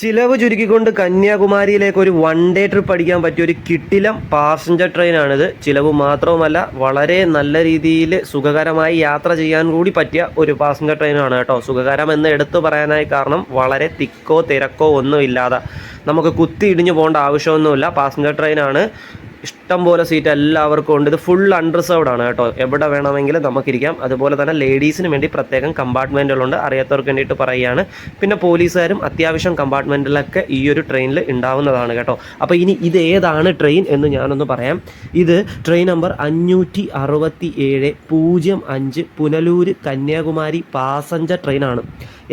ചിലവ് ചുരുക്കിക്കൊണ്ട് കന്യാകുമാരിയിലേക്ക് ഒരു one day trip അടിക്കാൻ പറ്റിയ ഒരു കിട്ടിലം പാസഞ്ചർ ട്രെയിനാണിത് ചിലവ് മാത്രവുമല്ല വളരെ നല്ല രീതിയിൽ സുഖകരമായി യാത്ര ചെയ്യാൻ കൂടി പറ്റിയ ഒരു പാസഞ്ചർ ട്രെയിനാണ് കേട്ടോ. സുഖകരം എന്ന് എടുത്തു പറയാനായി കാരണം വളരെ തിക്കോ തിരക്കോ ഒന്നും ഇല്ലാതെ നമുക്ക് കുത്തി ഇടിഞ്ഞു പോകേണ്ട ആവശ്യമൊന്നുമില്ല. പാസഞ്ചർ ട്രെയിനാണ് ഇഷ്ടം പോലെ സീറ്റ് എല്ലാവർക്കും ഉണ്ട്. ഇത് ഫുൾ അൺറിസർവ്ഡ് ആണ് കേട്ടോ. എവിടെ വേണമെങ്കിലും നമുക്കിരിക്കാം. അതുപോലെ തന്നെ ലേഡീസിന് വേണ്ടി പ്രത്യേകം കമ്പാർട്ട്മെന്റുകളുണ്ട് അറിയാത്തവർക്ക് വേണ്ടിയിട്ട് പറയുകയാണ്. പിന്നെ പോലീസുകാരും അത്യാവശ്യം കമ്പാർട്ട്മെന്റിലൊക്കെ ഈ ഒരു ട്രെയിനിൽ ഉണ്ടാവുന്നതാണ് കേട്ടോ. അപ്പോൾ ഇനി ഇത് ഏതാണ് ട്രെയിൻ എന്ന് ഞാനൊന്ന് പറയാം. ഇത് ട്രെയിൻ നമ്പർ അഞ്ഞൂറ്റി അറുപത്തി ഏഴ് പൂജ്യം അഞ്ച് പുനലൂര് കന്യാകുമാരി പാസഞ്ചർ ട്രെയിനാണ്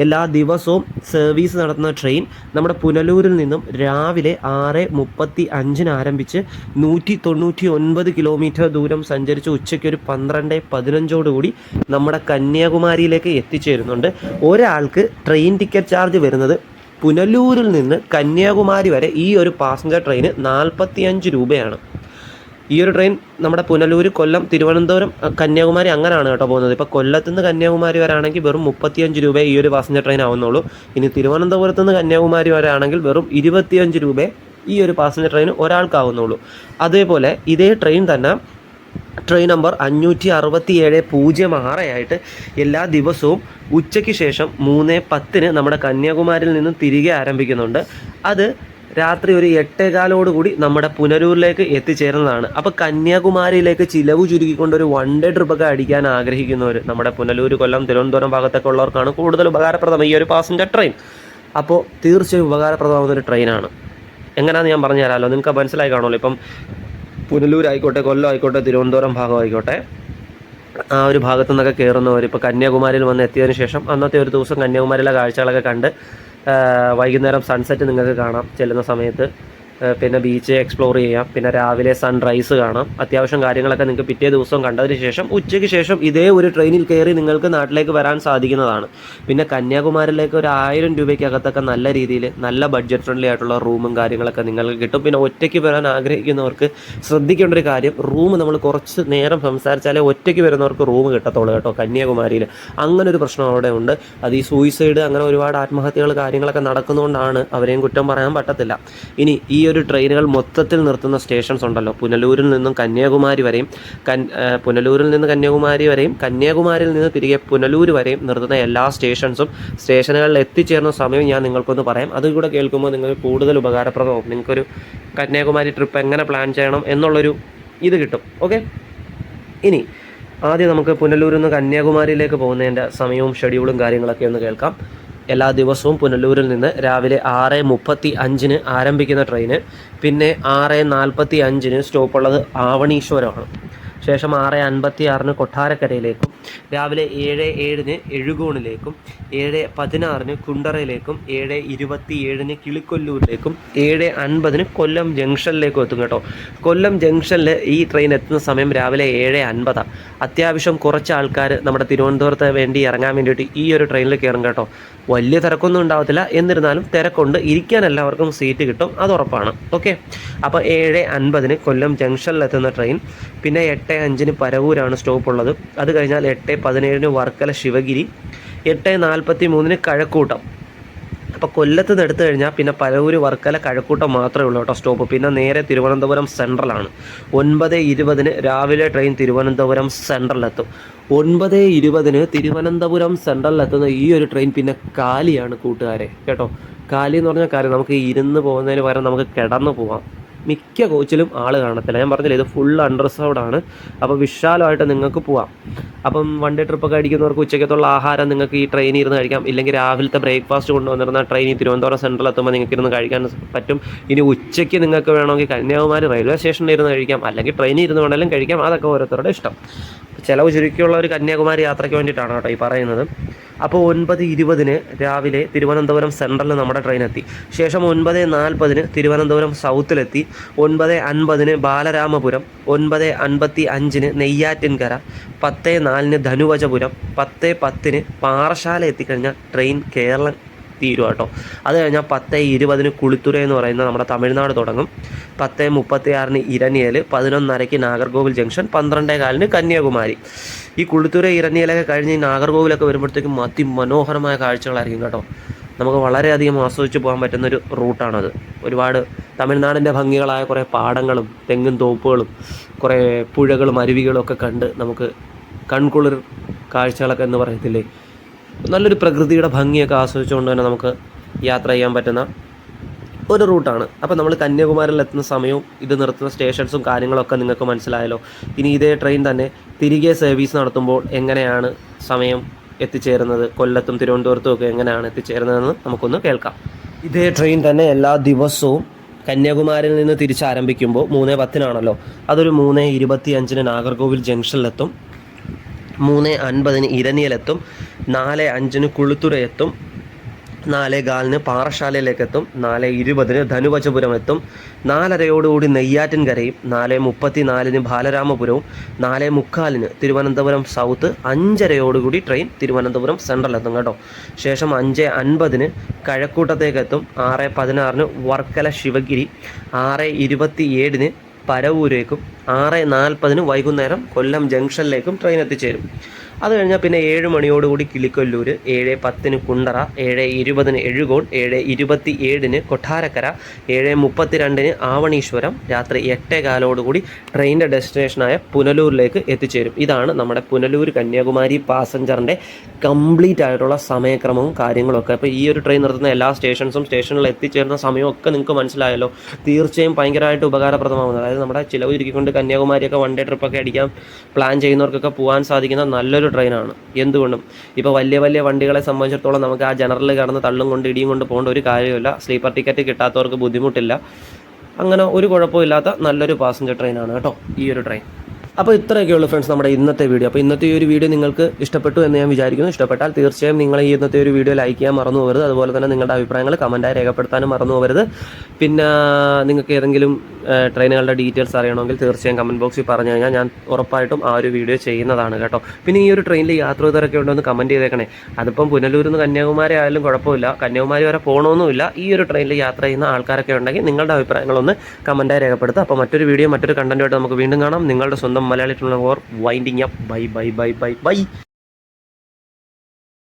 എല്ലാ ദിവസവും സർവീസ് നടത്തുന്ന ട്രെയിൻ നമ്മുടെ പുനലൂരിൽ നിന്നും രാവിലെ ആറ് മുപ്പത്തി അഞ്ചിന് ആരംഭിച്ച് നൂറ്റി തൊണ്ണൂറ്റി ഒൻപത് കിലോമീറ്റർ ദൂരം സഞ്ചരിച്ച് ഉച്ചയ്ക്ക് ഒരു പന്ത്രണ്ട് പതിനഞ്ചോടുകൂടി നമ്മുടെ കന്യാകുമാരിയിലേക്ക് എത്തിച്ചേരുന്നുണ്ട്. ഒരാൾക്ക് ട്രെയിൻ ടിക്കറ്റ് ചാർജ് വരുന്നത് പുനലൂരിൽ നിന്ന് കന്യാകുമാരി വരെ ഈ ഒരു പാസഞ്ചർ ട്രെയിന് നാൽപ്പത്തിയഞ്ച് രൂപയാണ്. ഈ ഒരു ട്രെയിൻ നമ്മുടെ പുനലൂർ കൊല്ലം തിരുവനന്തപുരം കന്യാകുമാരി അങ്ങനെയാണ് കേട്ടോ പോകുന്നത്. ഇപ്പോൾ കൊല്ലത്തു നിന്ന് കന്യാകുമാരി വരാണെങ്കിൽ വെറും മുപ്പത്തിയഞ്ച് രൂപ ഈ ഒരു പാസഞ്ചർ ട്രെയിൻ ആവുന്നുള്ളൂ ഇനി തിരുവനന്തപുരത്ത് നിന്ന് കന്യാകുമാരി വരാണെങ്കിൽ വെറും ഇരുപത്തിയഞ്ച് രൂപ ഈ ഒരു പാസഞ്ചർ ട്രെയിൻ ഒരാൾക്കാവുന്നുള്ളൂ. അതേപോലെ ഇതേ ട്രെയിൻ തന്നെ ട്രെയിൻ നമ്പർ അഞ്ഞൂറ്റി അറുപത്തി ഏഴ് പൂജ്യം ആറ് ആയിട്ട് എല്ലാ ദിവസവും ഉച്ചയ്ക്ക് ശേഷം മൂന്ന് പത്തിന് നമ്മുടെ കന്യാകുമാരിയിൽ നിന്നും തിരികെ ആരംഭിക്കുന്നുണ്ട്. അത് രാത്രി ഒരു എട്ടേകാലോട് കൂടി നമ്മുടെ പുനരൂരിലേക്ക് എത്തിച്ചേരുന്നതാണ്. അപ്പോൾ കന്യാകുമാരിയിലേക്ക് ചിലവ് ചുരുക്കിക്കൊണ്ട് ഒരു വൺ ഡേ ട്രിപ്പൊക്കെ അടിക്കാൻ ആഗ്രഹിക്കുന്നവർ നമ്മുടെ പുനലൂർ കൊല്ലം തിരുവനന്തപുരം ഭാഗത്തൊക്കെ ഉള്ളവർക്കാണ് കൂടുതൽ ഉപകാരപ്രദം ഈ ഒരു പാസഞ്ചർ ട്രെയിൻ അപ്പോൾ തീർച്ചയായും ഉപകാരപ്രദമാകുന്ന ഒരു ട്രെയിനാണ് എങ്ങനെയാണെന്ന് ഞാൻ പറഞ്ഞു തരാമല്ലോ നിങ്ങൾക്ക് മനസ്സിലായി കാണുമല്ലോ. ഇപ്പം പുനലൂർ ആയിക്കോട്ടെ കൊല്ലം ആയിക്കോട്ടെ തിരുവനന്തപുരം ഭാഗം ആയിക്കോട്ടെ ആ ഒരു ഭാഗത്തു നിന്നൊക്കെ കയറുന്നവർ ഇപ്പോൾ കന്യാകുമാരിയിൽ വന്ന് എത്തിയതിന് ശേഷം അന്നത്തെ ഒരു ദിവസം കന്യാകുമാരിയിലെ കാഴ്ചകളൊക്കെ കണ്ട് വൈകുന്നേരം സൺസെറ്റ് നിങ്ങൾക്ക് കാണാം ചെല്ലുന്ന സമയത്ത്. പിന്നെ ബീച്ച് എക്സ്പ്ലോർ ചെയ്യാം. പിന്നെ രാവിലെ സൺറൈസ് കാണാം. അത്യാവശ്യം കാര്യങ്ങളൊക്കെ നിങ്ങൾക്ക് പിറ്റേ ദിവസം കണ്ടതിന് ശേഷം ഉച്ചയ്ക്ക് ശേഷം ഇതേ ഒരു ട്രെയിനിൽ കയറി നിങ്ങൾക്ക് നാട്ടിലേക്ക് വരാൻ സാധിക്കുന്നതാണ്. പിന്നെ കന്യാകുമാരിയിലേക്ക് ഒരു ആയിരം രൂപയ്ക്കകത്തൊക്കെ നല്ല രീതിയിൽ നല്ല ബഡ്ജറ്റ് ഫ്രണ്ട്ലി ആയിട്ടുള്ള റൂമും കാര്യങ്ങളൊക്കെ നിങ്ങൾക്ക് കിട്ടും. പിന്നെ ഒറ്റയ്ക്ക് വരാൻ ആഗ്രഹിക്കുന്നവർക്ക് ശ്രദ്ധിക്കേണ്ട ഒരു കാര്യം റൂം നമ്മൾ കുറച്ച് നേരം സംസാരിച്ചാലേ ഒറ്റയ്ക്ക് വരുന്നവർക്ക് റൂം കിട്ടത്തുള്ളൂ കേട്ടോ കന്യാകുമാരിയിൽ. അങ്ങനെ ഒരു പ്രശ്നം അവിടെ ഉണ്ട്. അത് ഈ സൂയിസൈഡ് അങ്ങനെ ഒരുപാട് ആത്മഹത്യകൾ കാര്യങ്ങളൊക്കെ നടക്കുന്നതുകൊണ്ടാണ് അവരെയും കുറ്റം പറയാൻ പറ്റത്തില്ല. ഇനി ഈ ഒരു ട്രെയിനുകൾ മൊത്തത്തിൽ നിർത്തുന്ന സ്റ്റേഷൻസ് ഉണ്ടല്ലോ. പുനലൂരിൽ നിന്നും കന്യാകുമാരി വരെയും കൻ പുനലൂരിൽ നിന്ന് കന്യാകുമാരി വരെയും കന്യാകുമാരിയിൽ നിന്ന് തിരികെ പുനലൂർ വരെയും നിർത്തുന്ന എല്ലാ സ്റ്റേഷൻസും സ്റ്റേഷനുകളിൽ എത്തിച്ചേർന്ന സമയം ഞാൻ നിങ്ങൾക്കൊന്ന് പറയാം. അതുകൂടെ കേൾക്കുമ്പോൾ നിങ്ങൾക്ക് കൂടുതൽ ഉപകാരപ്രദമാവും. നിങ്ങൾക്കൊരു കന്യാകുമാരി ട്രിപ്പ് എങ്ങനെ പ്ലാൻ ചെയ്യണം എന്നുള്ളൊരു ഇത് കിട്ടും. ഓക്കെ ഇനി ആദ്യം നമുക്ക് പുനലൂരിൽ നിന്ന് കന്യാകുമാരിയിലേക്ക് പോകുന്നതിന്റെ സമയവും ഷെഡ്യൂളും കാര്യങ്ങളൊക്കെ ഒന്ന് കേൾക്കാം. എല്ലാ ദിവസവും പുനലൂരിൽ നിന്ന് രാവിലെ ആറ് മുപ്പത്തി അഞ്ചിന് ആരംഭിക്കുന്ന ട്രെയിന്. പിന്നെ ആറ് നാൽപ്പത്തി അഞ്ചിന് സ്റ്റോപ്പുള്ളത് ആവണീശ്വരമാണ്. ശേഷം ആറ് അൻപത്തി ആറിന് കൊട്ടാരക്കരയിലേക്കും രാവിലെ ഏഴ് ഏഴിന് എഴുകോണിലേക്കും ഏഴ് പതിനാറിന് കുണ്ടറയിലേക്കും ഏഴ് ഇരുപത്തി ഏഴിന് കിളിക്കൊല്ലൂരിലേക്കും ഏഴ് അൻപതിന് കൊല്ലം ജംഗ്ഷനിലേക്കും എത്തും കേട്ടോ. കൊല്ലം ജംഗ്ഷനിൽ ഈ ട്രെയിൻ എത്തുന്ന സമയം രാവിലെ ഏഴ് അൻപതാണ് അത്യാവശ്യം കുറച്ച് ആൾക്കാർ നമ്മുടെ തിരുവനന്തപുരത്ത് വേണ്ടി ഇറങ്ങാൻ വേണ്ടിയിട്ട് ഈ ഒരു ട്രെയിനിൽ കയറും കേട്ടോ. വലിയ തിരക്കൊന്നും ഉണ്ടാവത്തില്ല. എന്നിരുന്നാലും തിരക്കൊണ്ട് ഇരിക്കാൻ എല്ലാവർക്കും സീറ്റ് കിട്ടും. അത് ഉറപ്പാണ്. ഓക്കെ അപ്പോൾ ഏഴ് അൻപതിന് കൊല്ലം ജംഗ്ഷനിലെത്തുന്ന ട്രെയിൻ പിന്നെ എട്ട് അഞ്ചിന് പരവൂരാണ് സ്റ്റോപ്പ് ഉള്ളത്. അത് കഴിഞ്ഞാൽ എട്ട് പതിനേഴിന് വർക്കല ശിവഗിരി. എട്ട് നാൽപ്പത്തി മൂന്നിന് കഴക്കൂട്ടം. അപ്പോൾ കൊല്ലത്ത് നിന്ന് എടുത്തു കഴിഞ്ഞാൽ പിന്നെ പരവൂര് വർക്കല കഴക്കൂട്ടം മാത്രമേ ഉള്ളൂ കേട്ടോ സ്റ്റോപ്പ്. പിന്നെ നേരെ തിരുവനന്തപുരം സെൻട്രലാണ്. ഒൻപത് ഇരുപതിന് രാവിലെ ട്രെയിൻ തിരുവനന്തപുരം സെൻട്രലിലെത്തും ഒൻപത് ഇരുപതിന് തിരുവനന്തപുരം സെൻട്രലിലെത്തുന്ന ഈ ഒരു ട്രെയിൻ പിന്നെ കാലിയാണ് കൂട്ടുകാരെ. കേട്ടോ? കാലി എന്ന് പറഞ്ഞ കാര്യം നമുക്ക് ഇരുന്ന് പോകുന്നതിന് പകരം നമുക്ക് കിടന്ന് പോവാം. മിക്ക കോച്ചിലും ആൾ കാണത്തില്ല. ഞാൻ പറഞ്ഞില്ല ഇത് ഫുൾ അൺറിസർവ്ഡ് ആണ്. അപ്പോൾ വിശാലമായിട്ട് നിങ്ങൾക്ക് പോവാം. അപ്പം വൺ ഡേ ട്രിപ്പൊക്കെ അടിക്കുന്നവർക്ക് ഉച്ചയ്ക്കത്തുള്ള ആഹാരം നിങ്ങൾക്ക് ഈ ട്രെയിനിൽ ഇരുന്ന് കഴിക്കാം. ഇല്ലെങ്കിൽ രാവിലത്തെ ബ്രേക്ക്ഫാസ്റ്റ് കൊണ്ടുവന്നിരുന്ന ട്രെയിനിൽ തിരുവനന്തപുരം സെൻട്രൽ എത്തുമ്പോൾ നിങ്ങൾക്ക് ഇരുന്ന് കഴിക്കാൻ പറ്റും. ഇനി ഉച്ചയ്ക്ക് നിങ്ങൾക്ക് വേണമെങ്കിൽ കന്യാകുമാരി റെയിൽവേ സ്റ്റേഷനിൽ ഇരുന്ന് കഴിക്കാം. അല്ലെങ്കിൽ ട്രെയിനിൽ ഇരുന്ന് വേണമെങ്കിലും കഴിക്കാം. അതൊക്കെ ഓരോരുത്തരുടെ ഇഷ്ടം. ചിലവ് ചുരുക്കിയുള്ള ഒരു കന്യാകുമാരി യാത്രയ്ക്ക് വേണ്ടിയിട്ടാണ് കേട്ടോ ഈ പറയുന്നത്. അപ്പോൾ ഒൻപത് ഇരുപതിന് രാവിലെ തിരുവനന്തപുരം സെൻട്രലിൽ നമ്മുടെ ട്രെയിൻ എത്തി. ശേഷം ഒൻപത് നാൽപ്പതിന് തിരുവനന്തപുരം സൗത്തിലെത്തി. ഒൻപത് അൻപതിന് ബാലരാമപുരം. ഒൻപത് അൻപത്തി അഞ്ചിന് നെയ്യാറ്റിൻകര. പത്ത് നാലിന് ധനുവചപുരം പത്ത് പത്തിന് പാറശാല എത്തിക്കഴിഞ്ഞാൽ ട്രെയിൻ കേരളം തീരും കേട്ടോ. അത് കഴിഞ്ഞാൽ പത്ത് ഇരുപതിന് കുളിത്തുര എന്ന് പറയുന്ന നമ്മുടെ തമിഴ്നാട് തുടങ്ങും. പത്ത് മുപ്പത്തി ആറിന് ഇരനിയൽ പതിനൊന്നരയ്ക്ക് നാഗർകോവിൽ ജംഗ്ഷൻ പന്ത്രണ്ടേ കാലിന് കന്യാകുമാരി. ഈ കുളിത്തുര ഇരനിയലൊക്കെ കഴിഞ്ഞ് നാഗർകോവിലൊക്കെ വരുമ്പോഴത്തേക്കും അതിമനോഹരമായ കാഴ്ചകളായിരിക്കും കേട്ടോ. നമുക്ക് വളരെയധികം ആസ്വദിച്ച് പോകാൻ പറ്റുന്നൊരു റൂട്ടാണത്. ഒരുപാട് തമിഴ്നാടിന്റെ ഭംഗികളായ കുറേ പാടങ്ങളും തെങ്ങും തോപ്പുകളും കുറേ പുഴകളും അരുവികളും ഒക്കെ കണ്ട് നമുക്ക് കൺകുളിർ കാഴ്ചകളൊക്കെ എന്ന് പറയത്തില്ലേ? നല്ലൊരു പ്രകൃതിയുടെ ഭംഗിയൊക്കെ ആസ്വദിച്ചുകൊണ്ട് തന്നെ നമുക്ക് യാത്ര ചെയ്യാൻ പറ്റുന്ന ഒരു റൂട്ടാണ്. അപ്പോൾ നമ്മൾ കന്യാകുമാരിയിൽ എത്തുന്ന സമയവും ഇത് നിർത്തുന്ന സ്റ്റേഷൻസും കാര്യങ്ങളൊക്കെ നിങ്ങൾക്ക് മനസ്സിലായല്ലോ. ഇനി ഇതേ ട്രെയിൻ തന്നെ തിരികെ സർവീസ് നടത്തുമ്പോൾ എങ്ങനെയാണ് സമയം എത്തിച്ചേരുന്നത്? കൊല്ലത്തും തിരുവനന്തപുരത്തും ഒക്കെ എങ്ങനെയാണ് എത്തിച്ചേരുന്നതെന്ന് നമുക്കൊന്ന് കേൾക്കാം. ഇതേ ട്രെയിൻ തന്നെ എല്ലാ ദിവസവും കന്യാകുമാരിയിൽ നിന്ന് തിരിച്ചാരംഭിക്കുമ്പോൾ മൂന്ന് പത്തിനാണല്ലോ. അതൊരു മൂന്ന് ഇരുപത്തി അഞ്ചിന് നാഗർകോവിൽ ജംഗ്ഷനിലെത്തും മൂന്ന് അൻപതിന് ഇരനിയിലെത്തും നാല് അഞ്ചിന് കുളുത്തുറയെത്തും നാല് കാലിന് പാറശാലയിലേക്കെത്തും നാല് ഇരുപതിന് ധനുവചപുരം എത്തും നാലരയോടുകൂടി നെയ്യാറ്റിൻകരയും നാല് മുപ്പത്തി നാലിന് ബാലരാമപുരവും നാല് മുക്കാലിന് തിരുവനന്തപുരം സൗത്ത് അഞ്ചരയോടുകൂടി ട്രെയിൻ തിരുവനന്തപുരം സെൻട്രൽ എത്തും കേട്ടോ. ശേഷം അഞ്ച് അൻപതിന് കഴക്കൂട്ടത്തേക്കെത്തും ആറ് പതിനാറിന് വർക്കല ശിവഗിരി ആറ് ഇരുപത്തി ഏഴിന് പരവൂരേക്കും ആറ് നാൽപ്പതിന് വൈകുന്നേരം കൊല്ലം ജംഗ്ഷനിലേക്കും ട്രെയിൻ എത്തിച്ചേരും. അത് കഴിഞ്ഞാൽ പിന്നെ ഏഴ് മണിയോടുകൂടി കിളിക്കൊല്ലൂർ ഏഴ് പത്തിന് കുണ്ടറ ഏഴ് ഇരുപതിന് എഴുകോൺ ഏഴ് ഇരുപത്തി ഏഴിന് കൊട്ടാരക്കര ഏഴ് മുപ്പത്തിരണ്ടിന് ആവണീശ്വരം രാത്രി എട്ടേ കാലോടുകൂടി ട്രെയിനിന്റെ ഡെസ്റ്റിനേഷനായ പുനലൂരിലേക്ക് എത്തിച്ചേരും. ഇതാണ് നമ്മുടെ പുനലൂർ കന്യാകുമാരി പാസഞ്ചറിന്റെ കംപ്ലീറ്റ് ആയിട്ടുള്ള സമയക്രമവും കാര്യങ്ങളൊക്കെ അപ്പോൾ ഈ ഒരു ട്രെയിൻ നിർത്തുന്ന എല്ലാ സ്റ്റേഷൻസും സ്റ്റേഷനിൽ എത്തിച്ചേരുന്ന സമയമൊക്കെ നിങ്ങൾക്ക് മനസ്സിലായല്ലോ. തീർച്ചയായും ഭയങ്കരമായിട്ട് ഉപകാരപ്രദമാകുന്നത് അതായത് നമ്മുടെ ചിലവ് ചുരുക്കിക്കൊണ്ട് കന്യാകുമാരിയൊക്കെ വൺ ഡേ ട്രിപ്പൊക്കെ അടിക്കാൻ പ്ലാൻ ചെയ്യുന്നവർക്കൊക്കെ പോകാൻ സാധിക്കുന്ന നല്ലൊരു ട്രെയിനാണ് എന്തുകൊണ്ടും. ഇപ്പോൾ വലിയ വലിയ വണ്ടികളെ സംബന്ധിച്ചിടത്തോളം നമുക്ക് ആ ജനറലിൽ കടന്ന് തള്ളും കൊണ്ട് ഇടിയും കൊണ്ട് പോകേണ്ട ഒരു കാര്യമില്ല. സ്ലീപ്പർ ടിക്കറ്റ് കിട്ടാത്തവർക്ക് ബുദ്ധിമുട്ടില്ല. അങ്ങനെ ഒരു കുഴപ്പമില്ലാത്ത നല്ലൊരു പാസഞ്ചർ ട്രെയിനാണ് കേട്ടോ ഈ ഒരു ട്രെയിൻ അപ്പോൾ ഇത്രയൊക്കെയുള്ളൂ ഫ്രണ്ട്സ് നമ്മുടെ ഇന്നത്തെ വീഡിയോ അപ്പോൾ ഇന്നത്തെ ഈ ഒരു വീഡിയോ നിങ്ങൾക്ക് ഇഷ്ടപ്പെട്ടു എന്ന് ഞാൻ വിചാരിക്കുന്നു. ഇഷ്ടപ്പെട്ടാൽ തീർച്ചയായും നിങ്ങൾ ഈ ഇന്നത്തെ ഒരു വീഡിയോ ലൈക്ക് ചെയ്യാൻ മറന്നു പോകരുത്. അതുപോലെ തന്നെ നിങ്ങളുടെ അഭിപ്രായങ്ങൾ കമന്റായി രേഖപ്പെടുത്താനും മറന്നു പോകരുത്. പിന്നെ നിങ്ങൾക്ക് ഏതെങ്കിലും ട്രെയിനുകളുടെ ഡീറ്റെയിൽസ് അറിയണമെങ്കിൽ തീർച്ചയായും കമന്റ് ബോക്സിൽ പറഞ്ഞു കഴിഞ്ഞാൽ ഞാൻ ഉറപ്പായിട്ടും ആ ഒരു വീഡിയോ ചെയ്യുന്നതാണ് കേട്ടോ. പിന്നെ ഈ ഒരു ട്രെയിനിൽ യാത്ര ചെയ്തവരൊക്കെ ഉണ്ടോ എന്ന് കമന്റ് ചെയ്തേക്കണേ. അതിപ്പം പുനലൂരിൽ നിന്ന് കന്യാകുമാരി ആയാലും കുഴപ്പമില്ല. കന്യാകുമാരി വരെ പോകണമെന്നുമില്ല ഈ ഒരു ട്രെയിനിൽ യാത്ര ചെയ്യുന്ന ആൾക്കാരൊക്കെ ഉണ്ടെങ്കിൽ നിങ്ങളുടെ അഭിപ്രായങ്ങളൊന്ന് കമന്റായി രേഖപ്പെടുത്തുക. അപ്പോൾ മറ്റൊരു വീഡിയോ മറ്റൊരു കണ്ടന്റുമായിട്ട് നമുക്ക് വീണ്ടും കാണാം. നിങ്ങളുടെ സ്വന്തം Malayali winding up bye bye bye bye bye